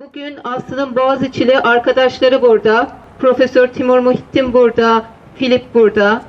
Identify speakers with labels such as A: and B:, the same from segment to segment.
A: Bugün Aslı'nın Boğaziçi'li arkadaşları burada. Profesör Timur Muhittin burada. Filip burada.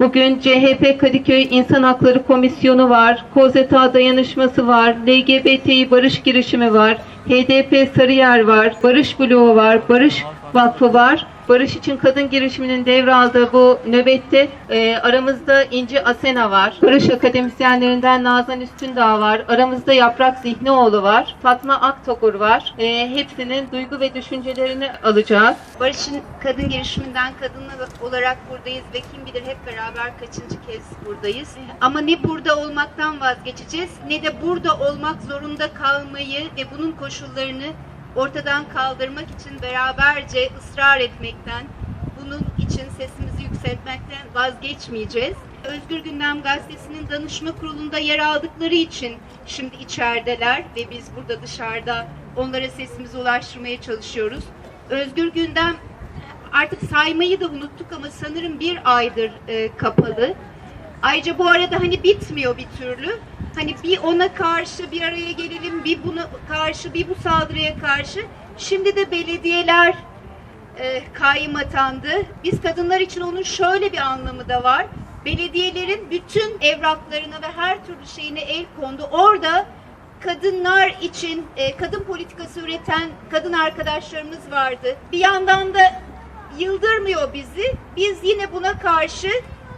A: Bugün CHP Kadıköy İnsan Hakları Komisyonu var. Kozeta Dayanışması var. LGBTİ Barış Girişimi var. HDP Sarıyer var. Barış Bloğu var. Barış Vakfı var. Barış için Kadın girişiminin devraldığı bu nöbette e, aramızda İnci Asena var. Barış akademisyenlerinden Nazan Üstündağ var. Aramızda Yaprak Zihnioğlu var. Fatma Aktokur var. E, hepsinin duygu ve düşüncelerini alacağız.
B: Barış'ın kadın girişiminden kadınlar olarak buradayız ve kim bilir hep beraber kaçıncı kez buradayız. Ama ne burada olmaktan vazgeçeceğiz ne de burada olmak zorunda kalmayı ve bunun koşullarını ortadan kaldırmak için beraberce ısrar etmekten, bunun için sesimizi yükseltmekten vazgeçmeyeceğiz. Özgür Gündem Gazetesi'nin danışma kurulunda yer aldıkları için şimdi içerideler ve biz burada dışarıda onlara sesimizi ulaştırmaya çalışıyoruz. Özgür Gündem artık saymayı da unuttuk ama sanırım bir aydır e, kapalı. Ayrıca bu arada hani bitmiyor bir türlü. Hani bir ona karşı bir araya gelelim, bir buna karşı, bir bu saldırıya karşı. Şimdi de belediyeler e, kayyım atandı. Biz kadınlar için onun şöyle bir anlamı da var. Belediyelerin bütün evraklarına ve her türlü şeyine el kondu. Orada kadınlar için e, kadın politikası üreten kadın arkadaşlarımız vardı. Bir yandan da yıldırmıyor bizi. Biz yine buna karşı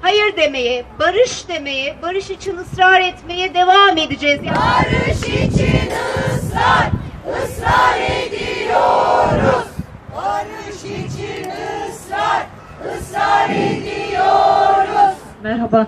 B: hayır demeye, barış demeye, barış için ısrar etmeye devam edeceğiz.
C: Barış için ısrar, ısrar ediyoruz. Barış için ısrar, ısrar ediyoruz.
D: Merhaba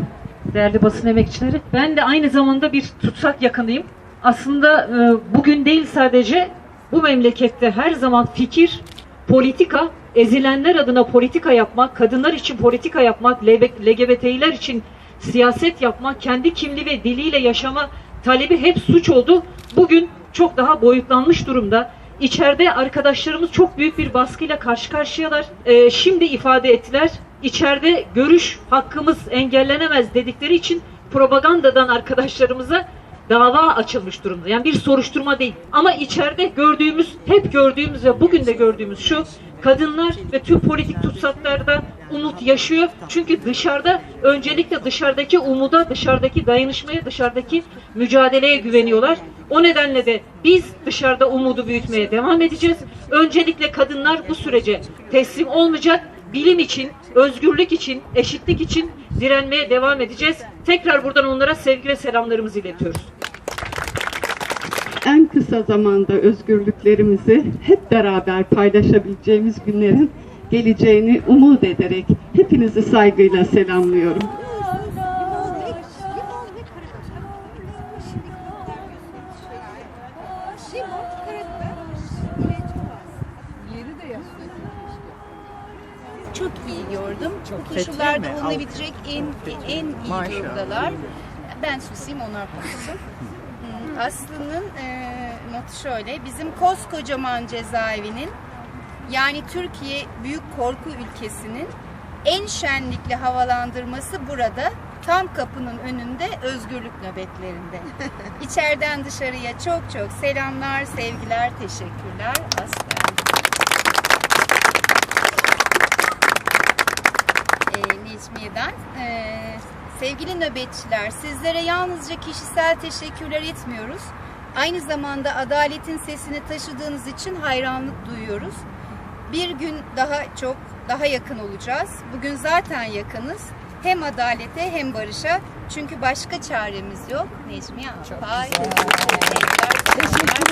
D: değerli basın emekçileri. Ben de aynı zamanda bir tutsak yakınıyım. Aslında e, bugün değil sadece bu memlekette her zaman fikir, politika, ezilenler adına politika yapmak, kadınlar için politika yapmak, LGBT'ler için siyaset yapmak, kendi kimliği ve diliyle yaşama talebi hep suç oldu. Bugün çok daha boyutlanmış durumda. İçeride arkadaşlarımız çok büyük bir baskıyla karşı karşıyalar. Ee, şimdi ifade ettiler. İçeride görüş hakkımız engellenemez dedikleri için propagandadan arkadaşlarımıza dava açılmış durumda. Yani bir soruşturma değil. Ama içeride gördüğümüz, hep gördüğümüz ve bugün de gördüğümüz şu, kadınlar ve tüm politik tutsaklarda umut yaşıyor. Çünkü dışarıda, öncelikle dışarıdaki umuda, dışarıdaki dayanışmaya, dışarıdaki mücadeleye güveniyorlar. O nedenle de biz dışarıda umudu büyütmeye devam edeceğiz. Öncelikle kadınlar bu sürece teslim olmayacak. Bilim için, özgürlük için, eşitlik için direnmeye devam edeceğiz. Tekrar buradan onlara sevgi ve selamlarımızı iletiyoruz.
E: En kısa zamanda özgürlüklerimizi hep beraber paylaşabileceğimiz günlerin geleceğini umut ederek hepinizi saygıyla selamlıyorum.
B: Çok iyi gördüm. Bu koşullarda olunabilecek en en iyi durumdalar. Ben susayım onlar konuşsun. Aslı'nın e, notu şöyle. Bizim koskocaman cezaevinin yani Türkiye büyük korku ülkesinin en şenlikli havalandırması burada. Tam kapının önünde özgürlük nöbetlerinde. İçeriden dışarıya çok çok selamlar, sevgiler, teşekkürler. Aslı. e, Necmiye'den. E, sevgili nöbetçiler, sizlere yalnızca kişisel teşekkürler etmiyoruz. Aynı zamanda adaletin sesini taşıdığınız için hayranlık duyuyoruz. Bir gün daha çok, daha yakın olacağız. Bugün zaten yakınız. Hem adalete hem barışa. Çünkü başka çaremiz yok. Necmiye Alpay. Teşekkür.